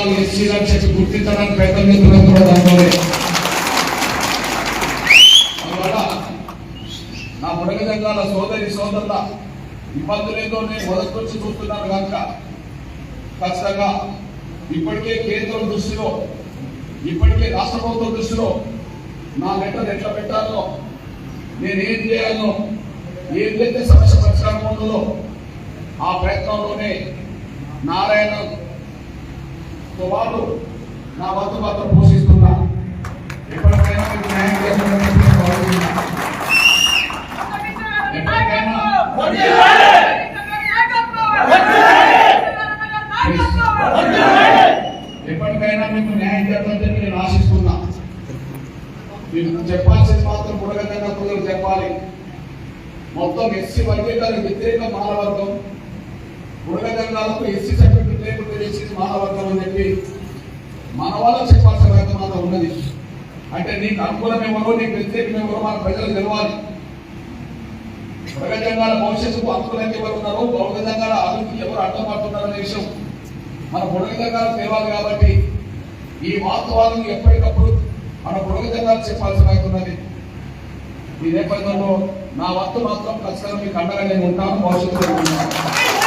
జంగాలు ఎస్సీలను చెప్పి గుర్తించడానికి ప్రయత్నం చేస్తున్నారు కూడా దాంట్లోనే అందువల్ల నా బుడగ జంగాల సోదరి సోదరుల ఇబ్బందులతో నేను మొదటి నుంచి చూస్తున్నాను కనుక ఖచ్చితంగా ఇప్పటికే కేంద్రం దృష్టిలో ఇప్పటికే రాష్ట్ర ప్రభుత్వం దృష్టిలో నా లెటర్ ఎట్లా పెట్టాలో నేను ఏం చేయాలో ఏదైతే సమస్య పరిష్కారం ఉందో ఆ ప్రయత్నంలోనే నారాయణ వాళ్ళు నా వంతు పాత్ర పోషిస్తున్నా. ఎప్పటికైనా మీకు న్యాయం చేస్తానని భావిస్తున్నా. ఎప్పటికైనా ఎప్పటికైనా మీకు న్యాయం చేస్తానని చెప్పి నేను ఆశిస్తున్నా. మీకు చెప్పాల్సింది మాత్రం బుడగంగా కొందరు చెప్పాలి. మొత్తం ఎస్సీ వర్గీకరణ వ్యతిరేక మానవర్గం బుడగంగాలకు ఎస్సీ మన వాళ్ళ చెప్పాల్సిన బాధ్యత మాత్రం ఉన్నది. అంటే నీకు అనుకూలం ఎవరో నీకు వ్యతిరేకం ఎవరో మన ప్రజలు తెలవాలి. బుడగంగాల భవిష్యత్తుకు అనుకూలంగా ఎవరు ఉన్నారో బౌద్ధంగాల అభివృద్ధికి ఎవరు అడ్డపడుతున్నారనే విషయం మన బుడగంగాలు తెలవాలి కాబట్టి ఈ వాస్తవాలను ఎప్పటికప్పుడు మన బుడగంగాలు చెప్పాల్సి అవుతున్నది ఈ నేపథ్యంలో నా వంతు మాత్రం ఖచ్చితంగా మీకు అండగా నేను ఉంటాను భవిష్యత్తులో ఉంటాను.